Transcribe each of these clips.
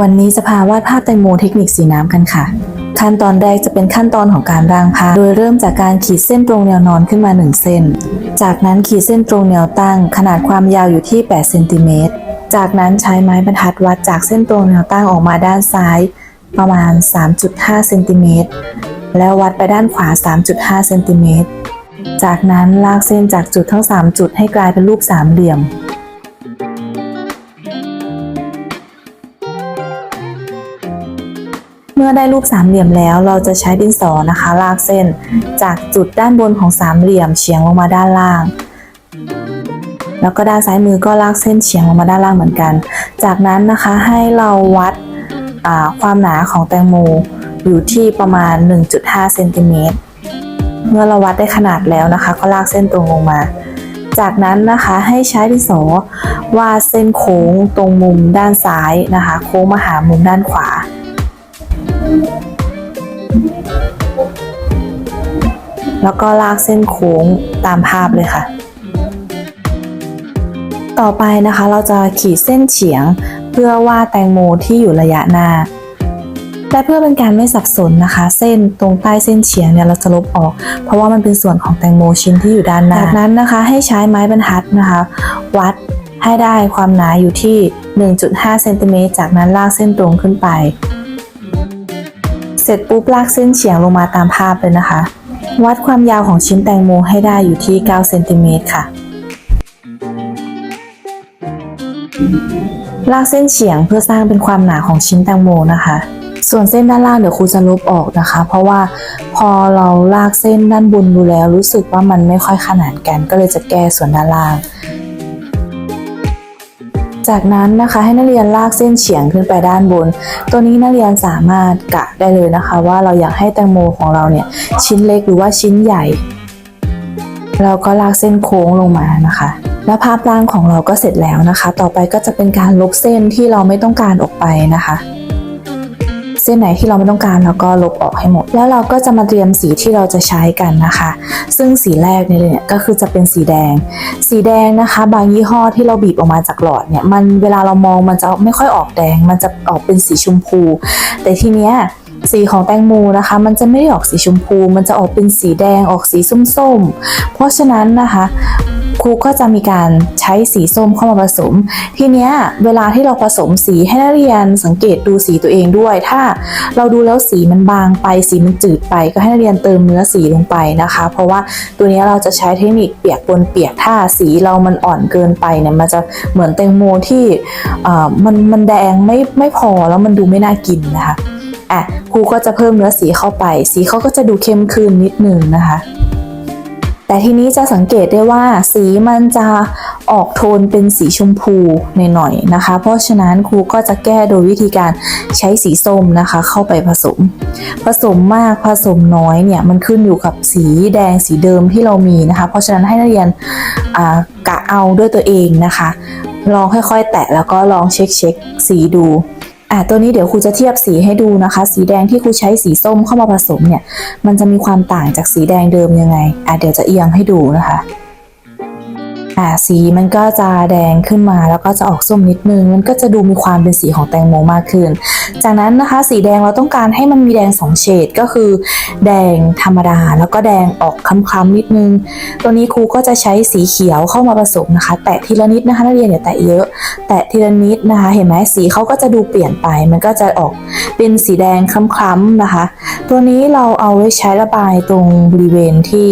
วันนี้จะพาวาดภาพแตงโมเทคนิคสีน้ำกันค่ะ ขั้นตอนแรกจะเป็นขั้นตอนของการร่างภาพ โดยเริ่มจากการขีดเส้นตรงแนวนอนขึ้นมา 1 เส้น จากนั้นขีดเส้นตรงแนวตั้ง ขนาดความยาวอยู่ที่8เซนติเมตร จากนั้นใช้ไม้บรรทัดวัดจากเส้นตรงแนวตั้งออกมาด้านซ้าย ประมาณ 3.5เซนติเมตร แล้ววัดไปด้านขวา 3.5เซนติเมตร จากนั้นลากเส้นจากจุดทั้ง 3 จุดให้กลายเป็นรูปสามเหลี่ยม มื่อได้รูปสามเหลี่ยมแล้ว เราจะใช้ดินสอนะคะ ลากเส้น จากจุดด้านบนของสามเหลี่ยมเฉียงลงมาด้านล่าง แล้วก็ด้านซ้ายมือก็ลากเส้นเฉียงลงมาด้านล่างเหมือนกัน จากนั้นนะคะให้เราวัดความหนาของแตงโมอยู่ที่ประมาณ 1.5เซนติเมตรเมื่อเราวัดได้ขนาดแล้วนะคะ ก็ลากเส้นตรงลงมา จากนั้นนะคะให้ใช้ดินสอวาดเส้นโค้งตรงมุมด้านซ้ายนะคะ โค้งมาหามุมด้านขวา แล้วก็ลากเส้นโค้งตามภาพเลยค่ะ ต่อไปนะคะเราจะขีดเส้นเฉียงเพื่อวาดแตงโมที่อยู่ระยะหน้า และเพื่อเป็นการไม่สับสนนะคะ เส้นตรงใต้เส้นเฉียงเนี่ยเราจะลบออก เพราะว่ามันเป็นส่วนของแตงโมชิ้นที่อยู่ด้านหน้า จากนั้นนะคะให้ใช้ไม้บรรทัดนะคะ วัดให้ได้ความหนาอยู่ที่ 1.5 เซนติเมตร จากนั้นลากเส้นตรงขึ้นไป เสร็จปุ๊บลากเส้นเฉียงลงมาตามภาพเลยนะคะ วัดความยาวของชิ้นแตงโมให้ได้อยู่ที่ 9 เซนติเมตรค่ะ ลากเส้นเฉียงเพื่อสร้างเป็นความหนาของชิ้นแตงโมนะคะ ส่วนเส้นด้านล่างเดี๋ยวครูจะลบออกนะคะ เพราะว่าพอเราลากเส้นด้านบนดูแล้วรู้สึกว่ามันไม่ค่อยขนานกัน ก็เลยจะแก้ส่วนด้านล่าง จากนั้นนะคะให้นักเรียนลากเส้นเฉียงขึ้นไปด้านบน ตัวนี้นักเรียนสามารถกะได้เลยนะคะ ว่าเราอยากให้แตงโมของเราเนี่ยชิ้นเล็กหรือว่าชิ้นใหญ่ เราก็ลากเส้นโค้งลงมานะคะแล้วภาพร่างของเราก็เสร็จแล้วนะคะ ต่อไปก็จะเป็นการลบเส้นที่เราไม่ต้องการออกไปนะคะ เส้นไหนที่เราไม่ต้องการเราก็ลบออกให้หมด แล้วเราก็จะมาเตรียมสีที่เราจะใช้กันนะคะ ซึ่งสีแรกเนี่ยก็คือจะเป็นสีแดง สีแดงนะคะ บางยี่ห้อที่เราบีบออกมาจากหลอดเนี่ยมันเวลาเรามองมันจะไม่ค่อยออกแดง มันจะออกเป็นสีชมพู แต่ทีเนี้ยสีของแตงโมนะคะ มันจะไม่ได้ออกสีชมพู มันจะออกเป็นสีแดงออกสีส้มๆ เพราะฉะนั้นนะคะ ครูก็จะมีการใช้สีส้มเข้ามาผสม ทีเนี้ยเวลาที่เราผสมสีให้นักเรียนสังเกตดูสีตัวเองด้วย ถ้าเราดูแล้วสีมันบางไปสีมันจืดไป ก็ให้นักเรียนเติมเนื้อสีลงไปนะคะ เพราะว่าตัวนี้เราจะใช้เทคนิคเปียกปนเปียกถ้าสีเรามันอ่อนเกินไปเนี่ยมันจะเหมือนแตงโมที่มันมันแดงไม่ไม่พอแล้วมันดูไม่น่ากินนะคะอะครูก็จะเพิ่มเนื้อสีเข้าไป สีเขาก็จะดูเข้มขึ้นนิดนึงนะคะ แต่ทีนี้จะสังเกตได้ว่าสีมันจะออกโทนเป็นสีชมพูหน่อยๆนะคะ เพราะฉะนั้นครูก็จะแก้โดยวิธีการใช้สีส้มนะคะ เข้าไปผสม ผสมมากผสมน้อยเนี่ยมันขึ้นอยู่กับสีแดงสีเดิมที่เรามีนะคะ เพราะฉะนั้นให้นักเรียนกะเอาด้วยตัวเองนะคะ ลองค่อยๆ แตะแล้วก็ลองเช็คเช็คสีดู อะตัวนี้เดี๋ยวครูจะเทียบสีให้ดูนะคะ สีแดงที่ครูใช้สีส้มเข้ามาผสมเนี่ย มันจะมีความต่างจากสีแดงเดิมยังไงอะเดี๋ยวจะเอียงให้ดูนะคะ อ่าสีมันก็จะแดงขึ้นมาแล้วก็จะออกส้มนิดนึง มันก็จะดูมีความเป็นสีของแตงโมมากขึ้น จากนั้นนะคะสีแดงเราต้องการให้มันมีแดงสองเฉดก็คือ แดงธรรมดา แล้วก็แดงออกคล้ำๆนิดนึง ตัวนี้ครูก็จะใช้สีเขียวเข้ามาผสมนะคะ แตะทีละนิดนะคะนักเรียนอย่าแตะเยอะ แตะทีละนิดนะคะ เห็นไหมสีเขาก็จะดูเปลี่ยนไป มันก็จะออกเป็นสีแดงคล้ำๆนะคะ ตัวนี้เราเอาไว้ใช้ระบายตรงบริเวณที่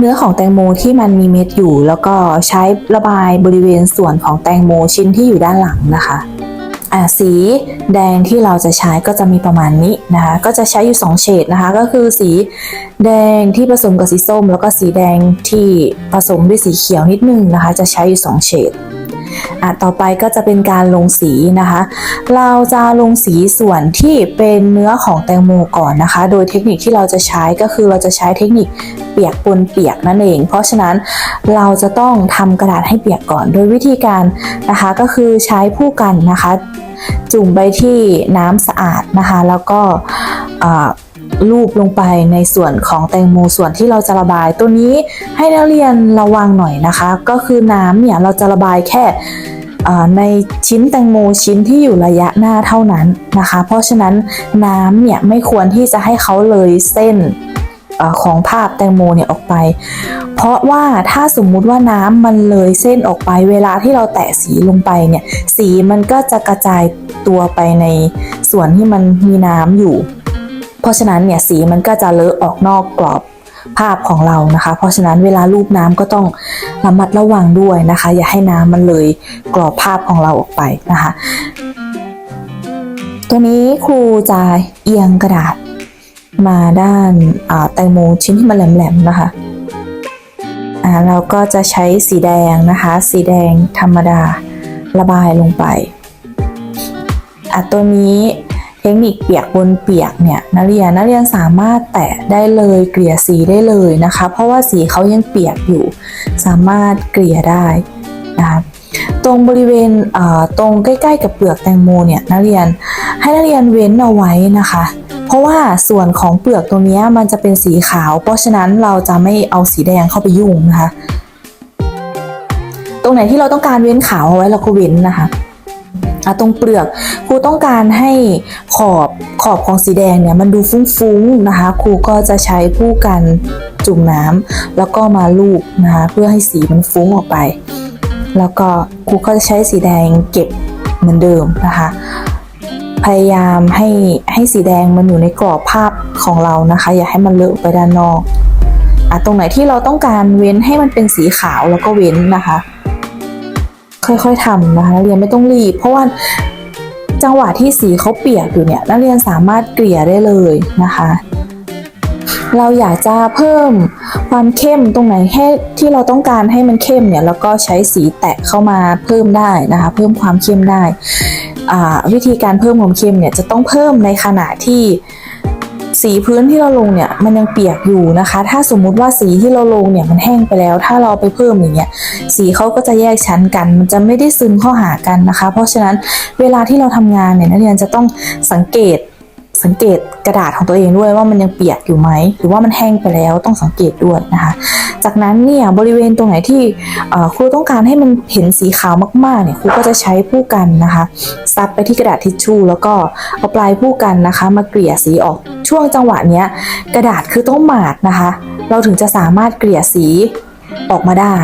เนื้อของแตงโมที่มันมีเม็ดอยู่ แล้วก็ใช้ระบายบริเวณส่วนของแตงโมชิ้นที่อยู่ด้านหลังนะคะอ่าสีแดงที่เราจะใช้ก็จะมีประมาณนี้นะคะ ก็จะใช้อยู่ 2 เฉดนะคะ ก็คือสีแดงที่ผสมกับสีส้ม แล้วก็สีแดงที่ผสมด้วยสีเขียวนิดนึงนะคะ จะใช้อยู่ 2 เฉด ต่อไปก็จะเป็นการลงสีนะคะ เราจะลงสีส่วนที่เป็นเนื้อของแตงโมก่อนนะคะ โดยเทคนิคที่เราจะใช้ก็คือเราจะใช้เทคนิคเปียกปนเปียกนั่นเอง เพราะฉะนั้นเราจะต้องทำกระดาษให้เปียกก่อน โดยวิธีการนะคะก็คือใช้ผู้กันนะคะ จุ่มไปที่น้ำสะอาดนะคะ แล้วก็ อ่าลูบลงไปในส่วนของแตงโมส่วนที่เราจะระบาย ตัวนี้ให้นักเรียนระวังหน่อยนะคะ ก็คือน้ำเนี่ยเราจะระบายแค่ในชิ้นแตงโมชิ้นที่อยู่ระยะหน้าเท่านั้นนะคะ เพราะฉะนั้นน้ำเนี่ยไม่ควรที่จะให้เขาเลยเส้นอของภาพแตงโมเนี่ยออกไป เพราะว่าถ้าสมมุติว่าน้ำมันเลยเส้นออกไป เวลาที่เราแตะสีลงไปเนี่ย สีมันก็จะกระจายตัวไปในส่วนที่มันมีน้ำอยู่ เพราะฉะนั้นเนี่ยสีมันก็จะเลอะออกนอกกรอบภาพของเรานะคะ เพราะฉะนั้นเวลารูปน้ำก็ต้องระมัดระวังด้วยนะคะ อย่าให้น้ำมันเลยกรอบภาพของเราออกไปนะคะ ตัวนี้ครูจะเอียงกระดาษมาด้านแตงโมชิ้นที่มันแหลมๆนะคะอ่าเราก็จะใช้สีแดงนะคะ สีแดงธรรมดาระบายลงไปอะตัวนี้ เทคนิคเปียกบนเปียกเนี่ยนักเรียนนักเรียนสามารถแตะได้เลยเกลี่ยสีได้เลยนะคะ เพราะว่าสีเขายังเปียกอยู่ สามารถเกลี่ยได้นะคะตรงบริเวณเอ่อตรงใกล้ๆ กับเปลือกแตงโมเนี่ยนักเรียนให้นักเรียนเว้นเอาไว้นะคะ เพราะว่าส่วนของเปลือกตรงนี้มันจะเป็นสีขาว เพราะฉะนั้นเราจะไม่เอาสีแดงเข้าไปยุ่งนะคะ ตรงไหนที่เราต้องการเว้นขาวเอาไว้เราก็เว้นนะคะอะตรงเปลือกครูต้องการให้ ขอบขอบของสีแดงเนี่ยมันดูฟุ้งๆนะคะ ครูก็จะใช้ผู้กันจุ่มน้ำแล้วก็มาลูบนะคะเพื่อให้สีมันฟุ้งออกไป แล้วก็ครูก็จะใช้สีแดงเก็บเหมือนเดิมนะคะ พยายามให้ให้สีแดงมันอยู่ในกรอบภาพของเรานะคะ อย่าให้มันเลอะไปด้านนอกอะตรงไหนที่เราต้องการเว้นให้มันเป็นสีขาวแล้วก็เว้นนะคะ ค่อยๆทำนะคะนักเรียนไม่ต้องรีบ เพราะว่า จังหวะที่สีเขาเปียกอยู่เนี่ยนักเรียนสามารถเกลี่ยได้เลยนะคะ เราอยากจะเพิ่มความเข้มตรงไหนให้ที่เราต้องการให้มันเข้มเนี่ยแล้วก็ใช้สีแตะเข้ามาเพิ่มได้นะคะ เพิ่มความเข้มได้ วิธีการเพิ่มความเข้มเนี่ยจะต้องเพิ่มในขณะที่ สีพื้นที่เราลงเนี่ยมันยังเปียกอยู่นะคะ ถ้าสมมุติว่าสีที่เราลงเนี่ยมันแห้งไปแล้ว ถ้าเราไปเพิ่มอย่างเงี้ยสีเขาก็จะแยกชั้นกัน มันจะไม่ได้ซึมเข้าหากันนะคะ เพราะฉะนั้นเวลาที่เราทำงานเนี่ยนักเรียนจะต้องสังเกตสังเกตกระดาษของตัวเองด้วยว่ามันยังเปียกอยู่ไหมหรือว่ามันแห้งไปแล้วต้องสังเกตด้วยนะคะ จากนั้นเนี่ยบริเวณตรงไหนที่ครูต้องการให้มันเห็นสีขาวมากๆเนี่ยครูก็จะใช้ผู้กันนะคะซับไปที่กระดาษทิชชู่แล้วก็เอาปลายผู้กันนะคะ มาเกลี่ยสีออกช่วงจังหวะเนี้ยกระดาษคือต้องหมาดนะคะ เราถึงจะสามารถเกลี่ยสีออกมาได้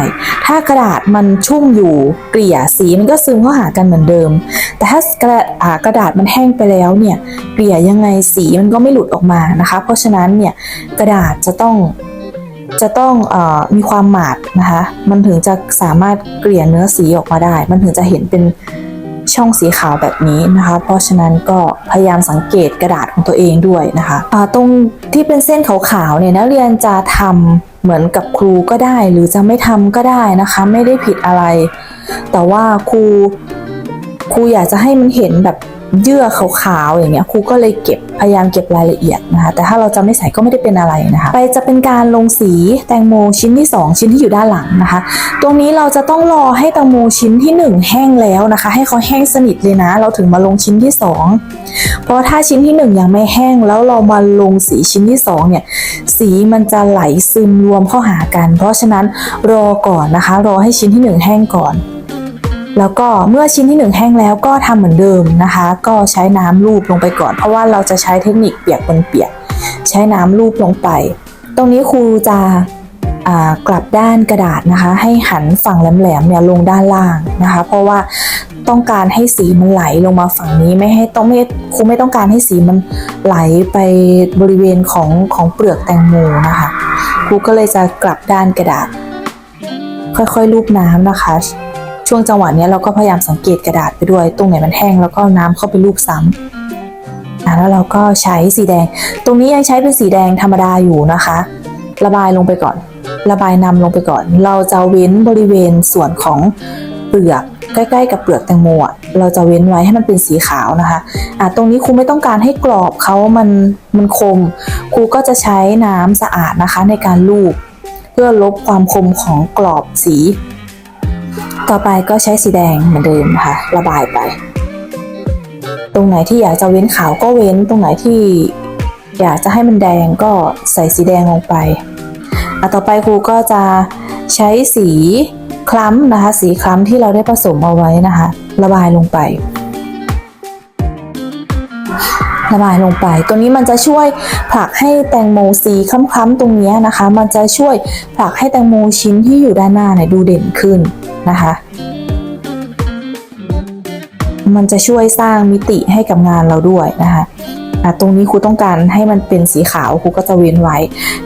ถ้ากระดาษมันชุ่มอยู่เกลี่ยสีมันก็ซึมเข้าหากันเหมือนเดิม แต่ถ้ากระอ่ากระดาษมันแห้งไปแล้วเนี่ย เกลี่ยยังไงสีมันก็ไม่หลุดออกมานะคะ เพราะฉะนั้นเนี่ยกระดาษจะต้อง จะต้องอมีความหมาดนะคะ มันถึงจะสามารถเกลี่ยเนื้อสีออกมาได้ มันถึงจะเห็นเป็นช่องสีขาวแบบนี้นะคะ เพราะฉะนั้นก็พยายามสังเกตกระดาษของตัวเองด้วยนะคะอ่าตรงที่เป็นเส้นขาวๆเนี่ยนักเรียนจะทำเหมือนกับครูก็ได้ หรือจะไม่ทำก็ได้นะคะ ไม่ได้ผิดอะไร แต่ว่าครูครูอยากจะให้มันเห็นแบบ เยื่อขาวๆอย่างเงี้ยครูก็เลยเก็บพยายามเก็บรายละเอียดนะคะแต่ถ้าเราจะไม่ใส่ก็ไม่ได้เป็นอะไรนะคะไปจะเป็นการลงสีแตงโมชิ้นที่ 2 ชิ้นที่อยู่ด้านหลังนะคะ ตรงนี้เราจะต้องรอให้แตงโมชิ้นที่ 1 แห้งแล้วนะคะ ให้เขาแห้งสนิทเลยนะ เราถึงมาลงชิ้นที่ 2 เพราะถ้าชิ้นที่ 1 ยังไม่แห้งแล้วเรามาลงสีชิ้นที่2เนี่ยสีมันจะไหลซึมรวมเข้าหากัน เพราะฉะนั้นรอก่อนนะคะ รอให้ชิ้นที่ 1 แห้งก่อน แล้วก็เมื่อชิ้นที่ 1 แห้งแล้วก็ทำเหมือนเดิมนะคะ ก็ใช้น้ำลูบลงไปก่อน เพราะว่าเราจะใช้เทคนิคเปียกบนเปียก ใช้น้ำลูบลงไป ตรงนี้ครูจะกลับด้านกระดาษนะคะ ให้หันฝั่งแหลมๆเนี่ยลงด้านล่างนะคะ เพราะว่าต้องการให้สีมันไหลลงมาฝั่งนี้ไม่ให้ต้องไม่ครูไม่ต้องการให้สีมันไหลไปบริเวณของของเปลือกแตงโมนะคะครูก็เลยจะกลับด้านกระดาษ ค่อยๆลูบน้ำนะคะ ช่วงจังหวะนี้เราก็พยายามสังเกตกระดาษไปด้วย ตรงไหนมันแห้งแล้วก็น้ำเข้าไปลูบซ้ำอะแล้วเราก็ใช้สีแดง ตรงนี้ยังใช้เป็นสีแดงธรรมดาอยู่นะคะ ระบายลงไปก่อน ระบายนำลงไปก่อน เราจะเว้นบริเวณส่วนของเปลือกใกล้ๆกับเปลือกแตงโมเราจะเว้นไว้ให้มันเป็นสีขาวนะคะอะตรงนี้ครูไม่ต้องการให้กรอบเขามันมันคม ครูก็จะใช้น้ำสะอาดนะคะในการลูบเพื่อลบความคมของกรอบสี ต่อไปก็ใช้สีแดงเหมือนเดิมค่ะ ระบายไป ตรงไหนที่อยากจะเว้นขาวก็เว้น ตรงไหนที่อยากจะให้มันแดงก็ใส่สีแดงลงไปอะต่อไปครูก็จะใช้สีคล้ำนะคะ สีคล้ำที่เราได้ผสมเอาไว้นะคะ ระบายลงไป ระบายลงไป ตัวนี้มันจะช่วยผลักให้แตงโมสีคล้ำๆตรงนี้นะคะ มันจะช่วยผลักให้แตงโมชิ้นที่อยู่ด้านหน้าเนี่ยดูเด่นขึ้นนะคะ มันจะช่วยสร้างมิติให้กับงานเราด้วยนะคะตรงนี้ครูต้องการให้มันเป็นสีขาวครูก็จะเว้นไว้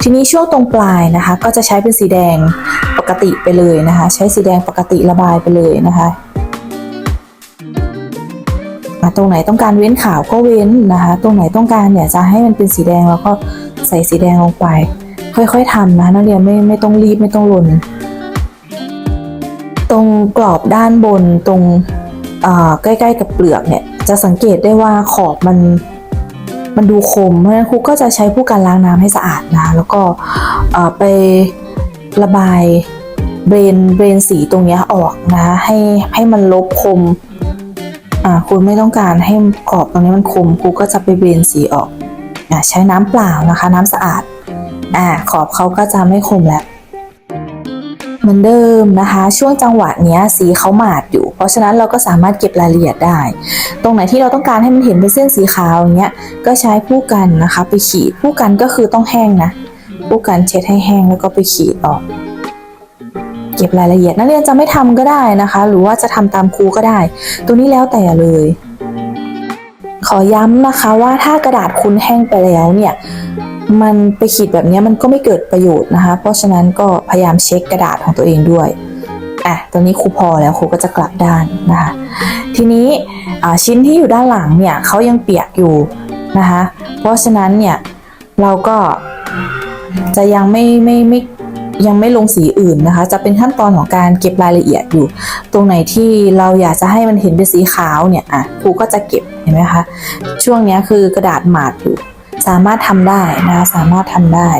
ทีนี้ช่วงตรงปลายนะคะ ก็จะใช้เป็นสีแดงปกติไปเลยนะคะ ใช้สีแดงปกติระบายไปเลยนะคะ ตรงไหนต้องการเว้นขาวก็เว้นนะคะ ตรงไหนต้องการอยากจะให้มันเป็นสีแดงแล้วก็ใส่สีแดงลงไป ค่อยๆทำนะนักเรียนไม่ไม่ต้องรีบไม่ต้องลนตรงกรอบด้านบนตรงใกล้ๆกับเปลือกเนี่ยจะสังเกตได้ว่าขอบมันมันดูคมเพราะฉะนั้นครูก็จะใช้ผู้การล้างน้ำให้สะอาดนะแล้วก็ไประบายเบรนเบรนสีตรงนี้ออกนะให้ให้มันลบคม อ่าคุณไม่ต้องการให้ขอบตรงนี้มันคมครูก็จะไปเบรนสีออกอ่าใช้น้ำเปล่านะคะ น้ำสะอาดอ่าขอบเขาก็จะไม่คมแล้วเหมือนเดิมนะคะ ช่วงจังหวะเนี้ยสีเขาหมาดอยู่ เพราะฉะนั้นเราก็สามารถเก็บรายละเอียดได้ ตรงไหนที่เราต้องการให้มันเห็นเป็นเส้นสีขาวอย่างเงี้ยก็ใช้ผู้กันนะคะ ไปขีดผู้กันก็คือต้องแห้งนะผู้กันเช็ดให้แห้งแล้วก็ไปขีดออก เก็บรายละเอียด นักเรียนจะไม่ทำก็ได้นะคะ หรือว่าจะทำตามครูก็ได้ตรงนี้แล้วแต่เลย ขอย้ำนะคะว่าถ้ากระดาษคุณแห้งไปแล้วเนี่ยมันไปขีดแบบนี้มันก็ไม่เกิดประโยชน์นะคะ เพราะฉะนั้นก็พยายามเช็คกระดาษของตัวเองด้วยอะตอนนี้ครูพอแล้วครูก็จะกลับด้านนะคะ ทีนี้ชิ้นที่อยู่ด้านหลังเนี่ยเขายังเปียกอยู่นะคะ เพราะฉะนั้นเนี่ยเราก็จะยังไม่ไม่ไม่ ยังไม่ลงสีอื่นนะคะ จะเป็นขั้นตอนของการเก็บรายละเอียดอยู่ ตรงไหนที่เราอยากจะให้มันเห็นเป็นสีขาวเนี่ยอะครูก็จะเก็บเห็นไหมคะช่วงนี้คือกระดาษหมาดอยู่ สามารถทำได้นะคะสามารถทำได้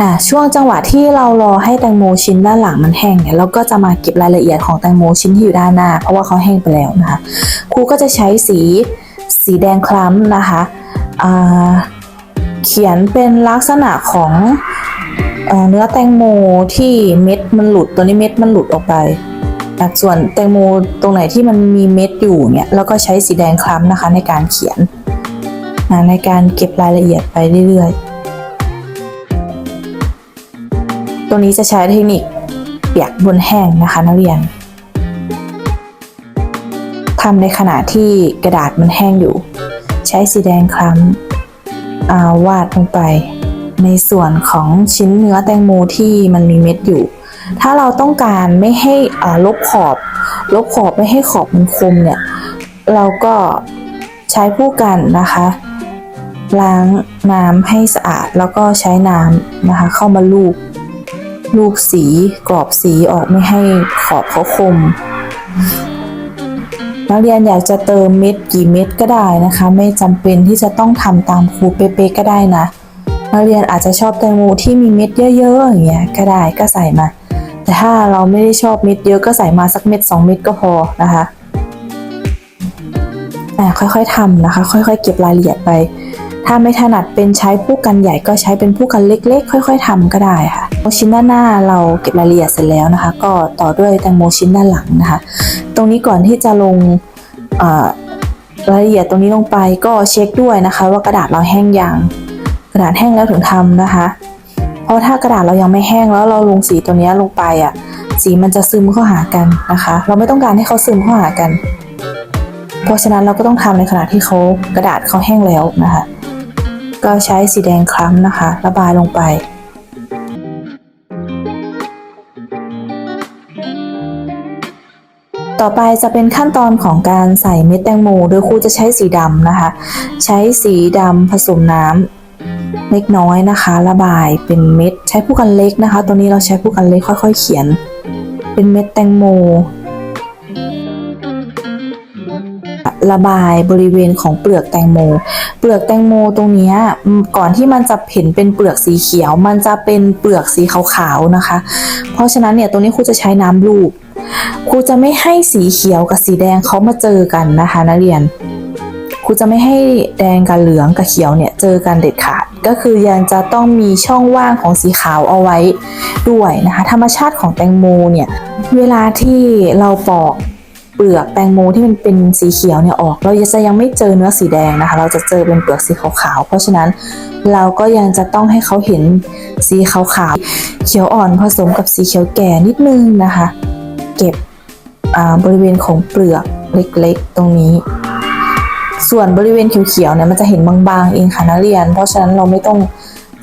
อ่าช่วงจังหวะที่เรารอให้แตงโมชิ้นด้านหลังมันแห้งเนี่ยเราก็จะมาเก็บรายละเอียดของแตงโมชิ้นที่อยู่ด้านหน้า เพราะว่าเขาแห้งไปแล้วนะคะครูก็จะใช้สีสีแดงคล้ำนะคะอ่าเขียนเป็นลักษณะของ เนื้อแตงโมที่เม็ดมันหลุดตัวนี้เม็ดมันหลุดออกไปส่วนแตงโมตรงไหนที่มันมีเม็ดอยู่เนี่ยเราก็ใช้สีแดงคล้ำนะคะในการเขียนในการเก็บรายละเอียดไปเรื่อยๆ ตรงนี้จะใช้เทคนิคเปียกบนแห้งนะคะนักเรียนทำในขณะที่กระดาษมันแห้งอยู่ ใช้สีแดงคล้ำวาดลงไป ในส่วนของชิ้นเนื้อแตงโมที่มันมีเม็ดอยู่ ถ้าเราต้องการไม่ให้ลบขอบ ลบขอบไม่ให้ขอบมันคมเนี่ย เราก็ใช้ผู้กันนะคะล้างน้ำให้สะอาดแล้วก็ใช้น้ำนะคะ เข้ามาลูบลูบสีกรอบสีออกไม่ให้ขอบเขาคม นักเรียนอยากจะเติมเม็ดกี่เม็ดก็ได้นะคะ ไม่จำเป็นที่จะต้องทำตามครูเป๊ะๆก็ได้นะ นักเรียนอาจจะชอบแตงโมที่มีเม็ดเยอะๆอย่างเงี้ยก็ได้ก็ใส่มา แต่ถ้าเราไม่ได้ชอบเม็ดเยอะก็ใส่มาสักเม็ดสองเม็ดก็พอนะคะอ่ค่อยๆทำนะคะ ค่อยๆ เก็บรายละเอียดไป ถ้าไม่ถนัดเป็นใช้ผู้กันใหญ่ก็ใช้เป็นผู้กันเล็ก ๆ ค่อย ๆทำก็ได้ค่ะชิ้นด้านหน้าเราเก็บรายละเอียดเสร็จแล้วนะคะ ก็ต่อด้วยแตงโมชิ้นด้านหลังนะคะ ตรงนี้ก่อนที่จะลงรายละเอียดตรงนี้ลงไปก็เช็คด้วยนะคะ ว่ากระดาษเราแห้งยัง ระดาษแห้งแล้วถึงทำนะคะ เพราะถ้ากระดาษเรายังไม่แห้งแล้วเราลงสีตัวนี้ลงไปอะ สีมันจะซึมเข้าหากันนะคะ เราไม่ต้องการให้เขาซึมเข้าหากัน เพราะฉะนั้นเราก็ต้องทำในขณะที่เขากระดาษเขาแห้งแล้วนะคะ ก็ใช้สีแดงคล้ำนะคะ ระบายลงไปต่อไปจะเป็นขั้นตอนของการใส่เม็ดแตงโมโดยครูจะใช้สีดำนะคะ ใช้สีดำผสมน้ำ เล็กน้อยนะคะ ระบายเป็นเม็ดใช้ผู้กันเล็กนะคะ ตัวนี้เราใช้ผู้กันเล็กค่อย ๆ เขียน เป็นเม็ดแตงโม ระบายบริเวณของเปลือกแตงโม เปลือกแตงโมตรงนี้ก่อนที่มันจะเห็นเป็นเปลือกสีเขียว มันจะเป็นเปลือกสีขาวๆนะคะ เพราะฉะนั้นเนี่ยตรงนี้ครูจะใช้น้ำลูบครูจะไม่ให้สีเขียวกับสีแดงเขามาเจอกันนะคะ นักเรียนครูจะไม่ให้แดงกับเหลืองกับเขียวเนี่ยเจอกันเด็ดขาด ก็คือยังจะต้องมีช่องว่างของสีขาวเอาไว้ด้วยนะคะ ธรรมชาติของแตงโมเนี่ยเวลาที่เราปอกเปลือกแตงโมที่มันเป็นสีเขียวเนี่ยออก เราจะยังไม่เจอเนื้อสีแดงนะคะ เราจะเจอเป็นเปลือกสีขาวๆเพราะฉะนั้นเราก็ยังจะต้องให้เขาเห็นสีขาวๆเขียวอ่อนผสมกับสีเขียวแก่นิดนึงนะคะ เก็บบริเวณของเปลือกเล็กๆ ตรงนี้ ส่วนบริเวณเขียวๆเนี่ยมันจะเห็นบางๆเองค่ะนักเรียน เพราะฉะนั้นเราไม่ต้อง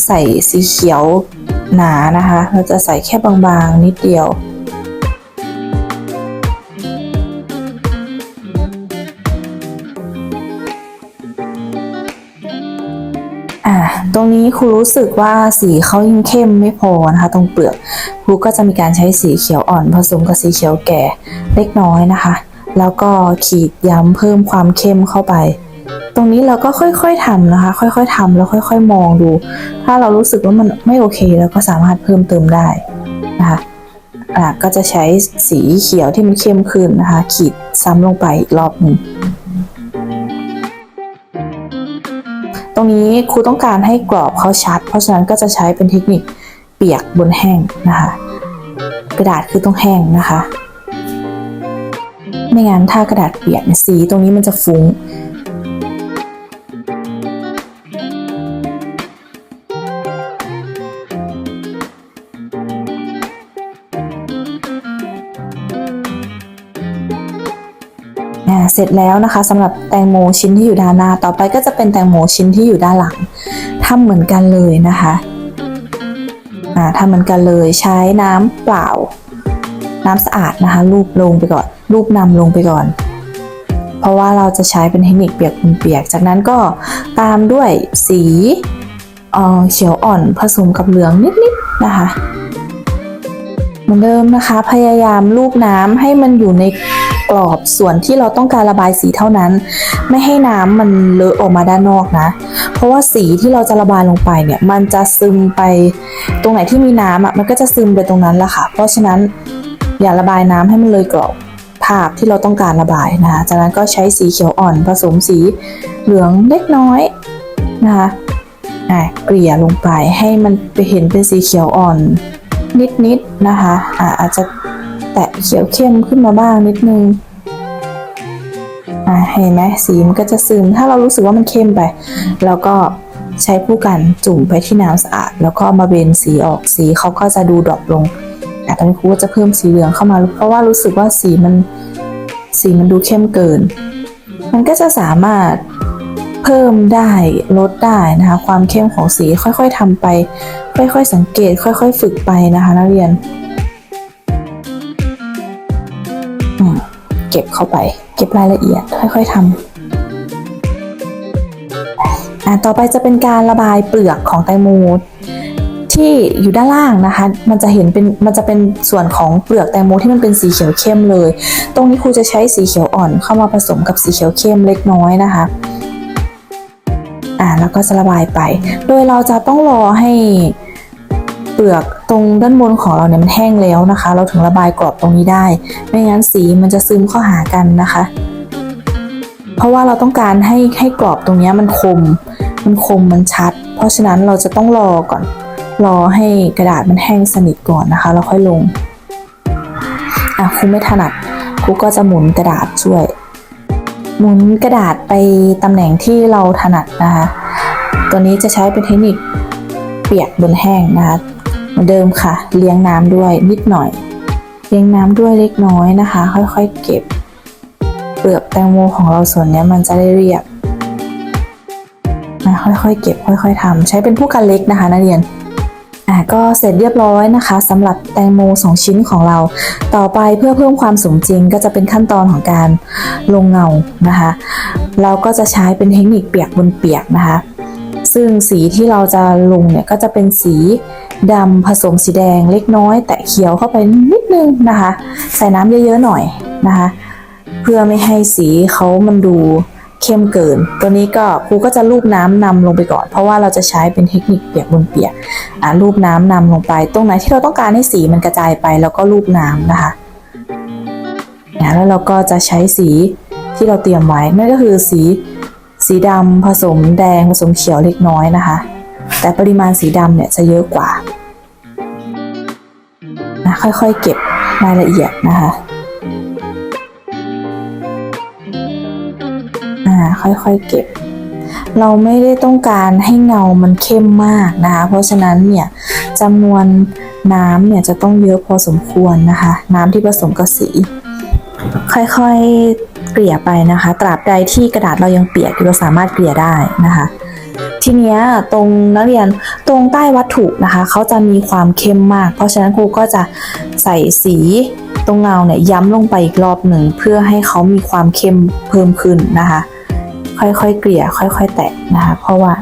ใส่สีเขียวหนานะคะ เราจะใส่แค่บางๆนิดเดียวอ่าตรงนี้ครูรู้สึกว่าสีเขายังเข้มไม่พอนะคะ ตรงเปลือกครูก็จะมีการใช้สีเขียวอ่อนผสมกับสีเขียวแก่เล็กน้อยนะคะ แล้วก็ขีดย้ำเพิ่มความเข้มเข้าไป ตรงนี้เราก็ค่อยๆทำนะคะ ค่อยๆทำแล้วค่อย ๆ มองดู ถ้าเรารู้สึกว่ามันไม่โอเคเราก็สามารถเพิ่มเติมได้นะคะอ่าก็จะใช้สีเขียวที่มันเข้มขึ้นนะคะ ขีดซ้ำลงไปอีกรอบหนึ่งตรงนี้ครูต้องการให้กรอบเขาชัด เพราะฉะนั้นก็จะใช้เป็นเทคนิคเปียกบนแห้งนะคะ กระดาษคือต้องแห้งนะคะ ไม่งั้นถ้ากระดาษเปียกเนี่ยสีตรงนี้มันจะฟุ้งเสร็จแล้วนะคะสำหรับแตงโมชิ้นที่อยู่ด้านหน้า ต่อไปก็จะเป็นแตงโมชิ้นที่อยู่ด้านหลังทำเหมือนกันเลยนะคะทำเหมือนกันเลยใช้น้ำเปล่า น้ำสะอาดนะคะลูบลงไปก่อน ลูบนำลงไปก่อน เพราะว่าเราจะใช้เป็นเทคนิคเปียกบนเปียก จากนั้นก็ตามด้วยสีเเขียวอ่อนผสมกับเหลืองนิดๆนะคะเหมือนเดิมนะคะ พยายามลูบน้ำให้มันอยู่ในกรอบส่วนที่เราต้องการระบายสีเท่านั้น ไม่ให้น้ำมันเลอะออกมาด้านนอกนะ เพราะว่าสีที่เราจะระบายลงไปเนี่ย มันจะซึมไปตรงไหนที่มีน้ำอะมันก็จะซึมไปตรงนั้นแหละค่ะ เพราะฉะนั้นอย่าระบายน้ำให้มันเลยกรอบ ภาพที่เราต้องการระบายนะคะจากนั้นก็ใช้สีเขียวอ่อนผสมสีเหลืองเล็กน้อยนะคะอะเกลี่ยลงไปให้มันไปเห็นเป็นสีเขียวอ่อนนิดๆนะคะอะอาจจะแตะเขียวเข้มขึ้นมาบ้างนิดนึงอะเห็นไหมสีมันก็จะซึมถ้าเรารู้สึกว่ามันเข้มไปแล้วก็ใช้ผู้กันจุ่มไปที่น้ำสะอาด แล้วก็มาเบนสีออกสีเขาก็จะดูดรอปลง ตอนนี้ครูก็จะเพิ่มสีเหลืองเข้ามา เพราะว่ารู้สึกว่าสีมันสีมันดูเข้มเกิน มันก็จะสามารถเพิ่มได้ลดได้นะคะ ความเข้มของสีค่อยๆทำไป ค่อยๆสังเกต ค่อยๆ ฝึกไปนะคะนักเรียนเก็บเข้าไป เก็บรายละเอียด ค่อย ๆทำอะต่อไปจะเป็นการระบายเปลือกของแตงโม ที่อยู่ด้านล่างนะคะ มันจะเห็นเป็นมันจะเป็นส่วนของเปลือกแตงโมที่มันเป็นสีเขียวเข้มเลย ตรงนี้ครูจะใช้สีเขียวอ่อนเข้ามาผสมกับสีเขียวเข้มเล็กน้อยนะคะอ่าแล้วก็จะระบายไป โดยเราจะต้องรอให้เปลือกตรงด้านบนของเราเนี่ยมันแห้งแล้วนะคะ เราถึงระบายกรอบตรงนี้ได้ ไม่งั้นสีมันจะซึมเข้าหากันนะคะ เพราะว่าเราต้องการให้ให้กรอบตรงนี้มันคม มันคมมันชัด เพราะฉะนั้นเราจะต้องรอก่อน รอให้กระดาษมันแห้งสนิทก่อนนะคะ แล้วค่อยลง อะครูไม่ถนัดครูก็จะหมุนกระดาษช่วย หมุนกระดาษไปตำแหน่งที่เราถนัดนะคะ ตัวนี้จะใช้เป็นเทคนิคเปียกบนแห้งนะคะเหมือนเดิมค่ะ เลี้ยงน้ำด้วยนิดหน่อย เลี้ยงน้ำด้วยเล็กน้อยนะคะ ค่อยๆเก็บ เปลือกแตงโมของเราส่วนนี้มันจะได้เรียบนะค่อยๆเก็บค่อย ๆทำใช้เป็นผู้กันเล็กนะคะนักเรียน อะก็เสร็จเรียบร้อยนะคะสำหรับแตงโมสองชิ้นของเรา ต่อไปเพื่อเพิ่มความสมจริงก็จะเป็นขั้นตอนของการลงเงานะคะ เราก็จะใช้เป็นเทคนิคเปียกบนเปียกนะคะ ซึ่งสีที่เราจะลงเนี่ยก็จะเป็นสีดำผสมสีแดงเล็กน้อย แตะเขียวเข้าไปนิดนึงนะคะ ใส่น้ำเยอะๆหน่อยนะคะ เพื่อไม่ให้สีเขามันดู เข้มเกิน ตัวนี้ก็ครูก็จะลูบน้ำนำลงไปก่อน เพราะว่าเราจะใช้เป็นเทคนิคเปียกบนเปียกอ่าลูบน้ำนำลงไป ตรงไหนที่เราต้องการให้สีมันกระจายไปแล้วก็ลูบน้ำนะคะแล้วเราก็จะใช้สีที่เราเตรียมไว้นั่นก็คือสีสีดำผสมแดงผสมเขียวเล็กน้อยนะคะ แต่ปริมาณสีดำเนี่ยจะเยอะกว่านะค่อยๆเก็บรายละเอียดนะคะ อ่าค่อยๆเก็บ เราไม่ได้ต้องการให้เงามันเข้มมากนะคะเพราะฉะนั้นเนี่ยจำนวนน้ำเนี่ยจะต้องเยอะพอสมควรนะคะ น้ำที่ผสมกับสี ค่อยๆเกลี่ยไปนะคะ ตราบใดที่กระดาษเรายังเปียกเราสามารถเกลี่ยได้นะคะทีเนี้ยตรงนักเรียนตรงใต้วัตถุนะคะเขาจะมีความเข้มมาก เพราะฉะนั้นครูก็จะใส่สีตรงเงาเนี่ยย้ำลงไปอีกรอบหนึ่งเพื่อให้เขามีความเข้มเพิ่มขึ้นนะคะ ค่อยๆเกลี่ย ค่อย ๆ แตะนะคะเพราะว่า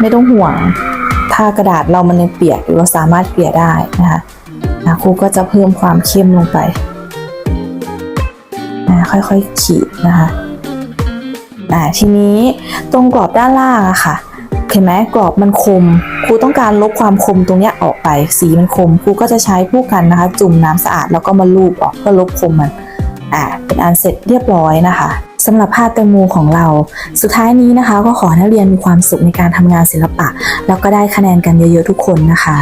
ไม่ต้องห่วง ถ้ากระดาษเรามันยังเปียกอยู่เราสามารถเกลี่ยได้นะคะนะครูก็จะเพิ่มความเข้มลงไปนะค่อยๆขีดนะคะอ่าทีนี้ตรงกรอบด้านล่างอะค่ะเห็นไหมกรอบมันคมครูต้องการลบความคมตรงนี้ออกไป สีมันคมครูก็จะใช้ผู้กันนะคะ จุ่มน้ำสะอาดแล้วก็มาลูบออกเพื่อลบคมมันอ่าเป็นอันเสร็จเรียบร้อยนะคะ สำหรับภาพแตงโมของเรา สุดท้ายนี้นะคะ ก็ขอให้นักเรียนมีความสุขในการทำงานศิลปะ แล้วก็ได้คะแนนกันเยอะๆทุกคนนะคะ